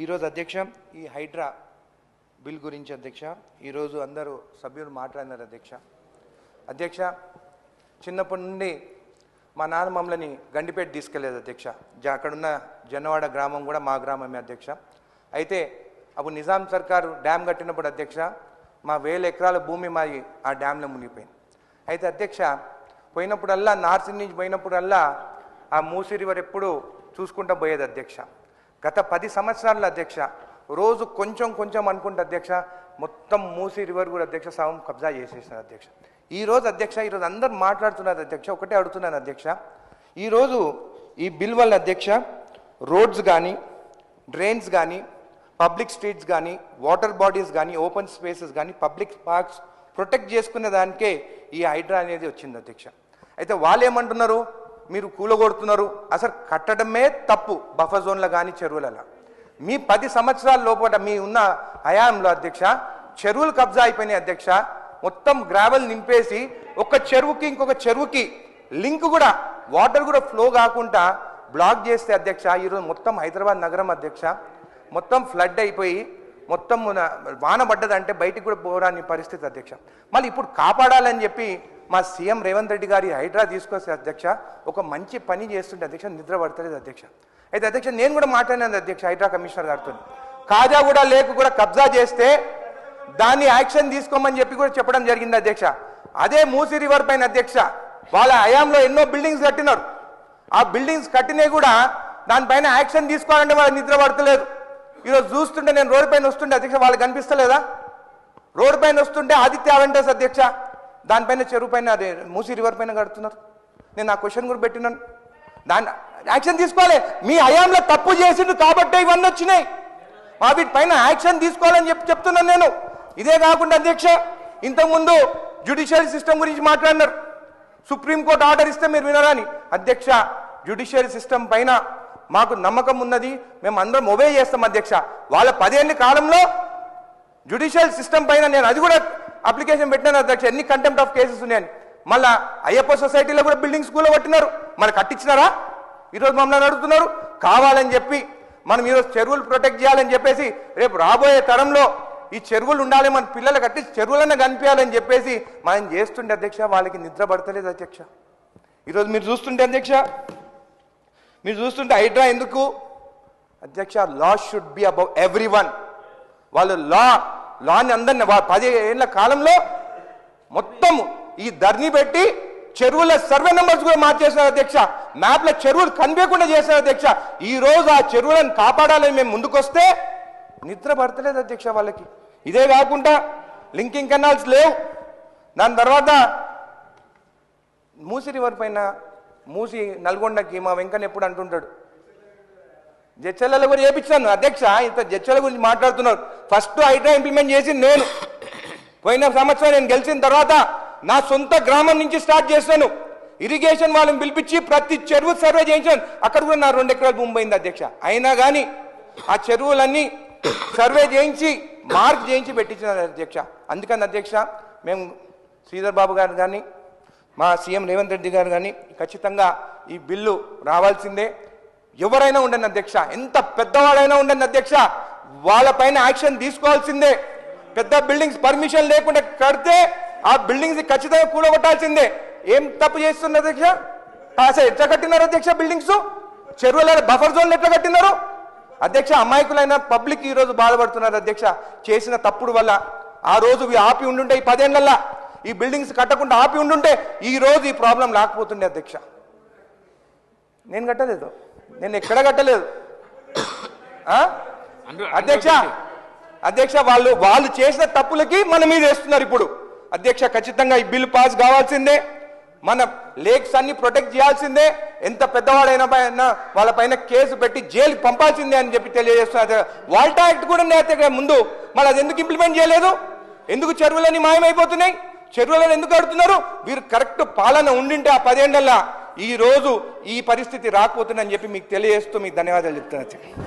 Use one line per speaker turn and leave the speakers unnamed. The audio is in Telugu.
ఈరోజు అధ్యక్ష ఈ హైడ్రా బిల్ గురించి అధ్యక్ష ఈరోజు అందరూ సభ్యులు మాట్లాడినారు అధ్యక్ష. అధ్యక్ష చిన్నప్పటి నుండి మా నాన్న మమ్మల్ని గండిపేట తీసుకెళ్ళేదు అధ్యక్ష. జ- అక్కడున్న జనవాడ గ్రామం కూడా మా గ్రామమే అధ్యక్ష. అయితే అప్పుడు నిజాం సర్కారు డ్యామ్ కట్టినప్పుడు అధ్యక్ష మా వేల ఎకరాల భూమి మాది ఆ డ్యామ్లో మునిగిపోయింది. అయితే అధ్యక్ష పోయినప్పుడల్లా నార్సింగ్ నుంచి పోయినప్పుడల్లా ఆ మూసి రివర్ ఎప్పుడు చూసుకుంటూ పోయేది అధ్యక్ష. గత పది సంవత్సరాల అధ్యక్ష రోజు కొంచెం కొంచెం అనుకుంటే అధ్యక్ష మొత్తం మూసి రివర్ కూడా అధ్యక్ష సగం కబ్జా చేసేసిన అధ్యక్ష. ఈరోజు అధ్యక్ష ఈరోజు అందరు మాట్లాడుతున్నారు అధ్యక్ష ఒకటే అడుగుతున్నాను అధ్యక్ష. ఈరోజు ఈ బిల్ వల్ల అధ్యక్ష రోడ్స్ కానీ డ్రైన్స్ కానీ పబ్లిక్ స్ట్రీట్స్ కానీ వాటర్ బాడీస్ కానీ ఓపెన్ స్పేసెస్ కానీ పబ్లిక్ పార్క్స్ ప్రొటెక్ట్ చేసుకునే దానికే ఈ హైడ్రా అనేది వచ్చింది అధ్యక్ష. అయితే వాళ్ళు ఏమంటున్నారు మీరు కూలగొడుతున్నారు. అసలు కట్టడమే తప్పు బఫర్ జోన్లో కానీ చెరువులలో. మీ పది సంవత్సరాల లోపల మీ ఉన్న హయాంలో అధ్యక్ష చెరువులు కబ్జా అయిపోయినాయి అధ్యక్ష. మొత్తం గ్రావెల్ నింపేసి ఒక చెరువుకి ఇంకొక చెరువుకి లింక్ కూడా వాటర్ కూడా ఫ్లో కాకుండా బ్లాక్ చేస్తే అధ్యక్ష ఈరోజు మొత్తం హైదరాబాద్ నగరం అధ్యక్ష. మొత్తం ఫ్లడ్ అయిపోయి మొత్తం వాన పడ్డదంటే బయటికి కూడా పోరాని పరిస్థితి అధ్యక్ష. మళ్ళీ ఇప్పుడు కాపాడాలని చెప్పి మా సీఎం రేవంత్ రెడ్డి గారి హైడ్రా తీసుకొస్తే అధ్యక్ష ఒక మంచి పని చేస్తుంటే అధ్యక్ష నిద్ర పడతలేదు అధ్యక్ష. అయితే అధ్యక్ష నేను కూడా మాట్లాడినాను అధ్యక్ష హైడ్రా కమిషనర్ గారితో. కాజా కూడా లేకు కూడా కబ్జా చేస్తే దాన్ని యాక్షన్ తీసుకోమని చెప్పి కూడా చెప్పడం జరిగింది అధ్యక్ష. అదే మూసి రివర్ పైన అధ్యక్ష వాళ్ళ హయాంలో ఎన్నో బిల్డింగ్స్ కట్టినారు. ఆ బిల్డింగ్స్ కట్టినవి కూడా దానిపైన యాక్షన్ తీసుకోవాలంటే వాళ్ళు నిద్ర పడతలేదు. ఈరోజు చూస్తుంటే నేను రోడ్డు పైన వస్తుంటే అధ్యక్ష వాళ్ళు కనిపిస్తలేదా? రోడ్డు పైన వస్తుంటే ఆదిత్య అవెంటర్స్ అధ్యక్ష. దానిపైన చెరువు పైన అదే మూసి రివర్ పైన కడుతున్నారు. నేను ఆ క్వశ్చన్ కూడా పెట్టినాను. దాన్ని యాక్షన్ తీసుకోవాలి. మీ హయాంలో తప్పు చేసిండు కాబట్టే ఇవన్నీ వచ్చినాయి. మా వీటి పైన యాక్షన్ తీసుకోవాలని చెప్పి చెప్తున్నాను నేను. ఇదే కాకుండా అధ్యక్ష ఇంతకుముందు జ్యుడిషియల్ సిస్టమ్ గురించి మాట్లాడినారు. సుప్రీంకోర్టు ఆర్డర్ ఇస్తే మీరు వినరాని. అధ్యక్ష జ్యుడిషియల్ సిస్టమ్ పైన మాకు నమ్మకం ఉన్నది. మేము అందరం ఒబే చేస్తాం అధ్యక్ష. వాళ్ళ పదేళ్ళ కాలంలో జ్యుడిషియల్ సిస్టమ్ పైన నేను అది కూడా అప్లికేషన్ పెట్టినాను అధ్యక్ష. ఎన్ని కంటెంప్ట్ ఆఫ్ కేసెస్ ఉన్నాయని మళ్ళా అయ్యప్ప సొసైటీలో కూడా బిల్డింగ్ స్కూల్లో పట్టినారు మరి కట్టించినారా? ఈరోజు మమ్మల్ని అడుగుతున్నారు. కావాలని చెప్పి మనం ఈరోజు చెరువులు ప్రొటెక్ట్ చేయాలని చెప్పేసి రేపు రాబోయే తరంలో ఈ చెరువులు ఉండాలి మన పిల్లలు కట్టి చెరువులన్నా కనిపించాలని చెప్పేసి మనం చేస్తుండే అధ్యక్ష. వాళ్ళకి నిద్ర పడతలేదు అధ్యక్ష. ఈరోజు మీరు చూస్తుంటే అధ్యక్ష మీరు చూస్తుంటే హైడ్రా ఎందుకు? అధ్యక్ష law should be above everyone వాళ్ళు లా లాని అందరిని వా- పది ఏళ్ళ కాలంలో మొత్తం ఈ ధర్ని పెట్టి చెరువుల సర్వే నెంబర్స్ కూడా మార్చేసినారు అధ్యక్ష. మ్యాప్ల చెరువులు కనిపించకుండా చేశారు అధ్యక్ష. ఈ రోజు ఆ చెరువులను కాపాడాలని మేము ముందుకొస్తే నిద్ర పడతలేదు అధ్యక్ష వాళ్ళకి. ఇదే కాకుండా లింకింగ్ కెనాల్స్ లేవు. దాని తర్వాత మూసి రివర్ పైన మూసి నల్గొండకి మా వెంకన్న ఎప్పుడు అంటుంటాడు జడ్చల కూడా చేపించాను అధ్యక్ష ఇంత జడ్చల గురించి మాట్లాడుతున్నారు. ఫస్ట్ హైడ్రా ఇంప్లిమెంట్ చేసింది నేను. పోయిన సంవత్సరం నేను గెలిచిన తర్వాత నా సొంత గ్రామం నుంచి స్టార్ట్ చేశాను. ఇరిగేషన్ వాళ్ళని పిలిపించి ప్రతి చెరువు సర్వే చేయించాను. అక్కడ కూడా నా రెండు ఎకరాల భూమి పోయింది అధ్యక్ష. అయినా కానీ ఆ చెరువులన్నీ సర్వే చేయించి మార్క్ చేయించి పెట్టించినారు అధ్యక్ష. అందుకని అధ్యక్ష మేము శ్రీధర్ బాబు గారు కానీ మా సీఎం రేవంత్ రెడ్డి గారు కానీ ఖచ్చితంగా ఈ బిల్లు రావాల్సిందే. ఎవరైనా ఉండండి అధ్యక్ష ఎంత పెద్దవాడైనా ఉండండి అధ్యక్ష వాళ్ళపైన యాక్షన్ తీసుకోవాల్సిందే. పెద్ద బిల్డింగ్స్ పర్మిషన్ లేకుండా కడితే ఆ బిల్డింగ్స్ ఖచ్చితంగా కూడగొట్టాల్సిందే. ఏం తప్పు చేస్తున్నారు అధ్యక్ష? అసలు ఎట్లా కట్టినారు అధ్యక్ష బిల్డింగ్స్? చెరువుల బఫర్ జోన్లు ఎట్లా కట్టినారు? అధ్యక్ష అమాయకులైన పబ్లిక్ ఈ రోజు బాధపడుతున్నారు అధ్యక్ష. చేసిన తప్పుడు వల్ల ఆ రోజు ఆపి ఉండుంటే ఈ పదేళ్ళలో ఈ బిల్డింగ్స్ కట్టకుండా ఆపి ఉండుంటే ఈ రోజు ఈ ప్రాబ్లం లేకపోతుండే అధ్యక్ష. నేను కట్టలేదు నేను ఎక్కడ కట్టలేదు? అధ్యక్ష అధ్యక్ష వాళ్ళు వాళ్ళు చేసిన తప్పులకి మన మీద వేస్తున్నారు ఇప్పుడు. అధ్యక్ష ఖచ్చితంగా ఈ బిల్ పాస్ కావాల్సిందే. మన లేక్స్ అన్ని ప్రొటెక్ట్ చేయాల్సిందే. ఎంత పెద్దవాడైనా పైన వాళ్ళ పైన కేసు పెట్టి జైలుకి పంపాల్సిందే అని చెప్పి తెలియజేస్తున్నారు వాల్టా యాక్ట్ కూడా నేత ముందు. మరి అది ఎందుకు ఇంప్లిమెంట్ చేయలేదు? ఎందుకు చెరువులన్నీ మాయమైపోతున్నాయి? చెరువులను ఎందుకు కడుతున్నారు? వీరు కరెక్ట్ పాలన ఉండింటే ఆ పదేండల్లా ఈ రోజు ఈ పరిస్థితి రాకపోతుందని చెప్పి మీకు తెలియజేస్తూ మీకు ధన్యవాదాలు చెప్తున్నా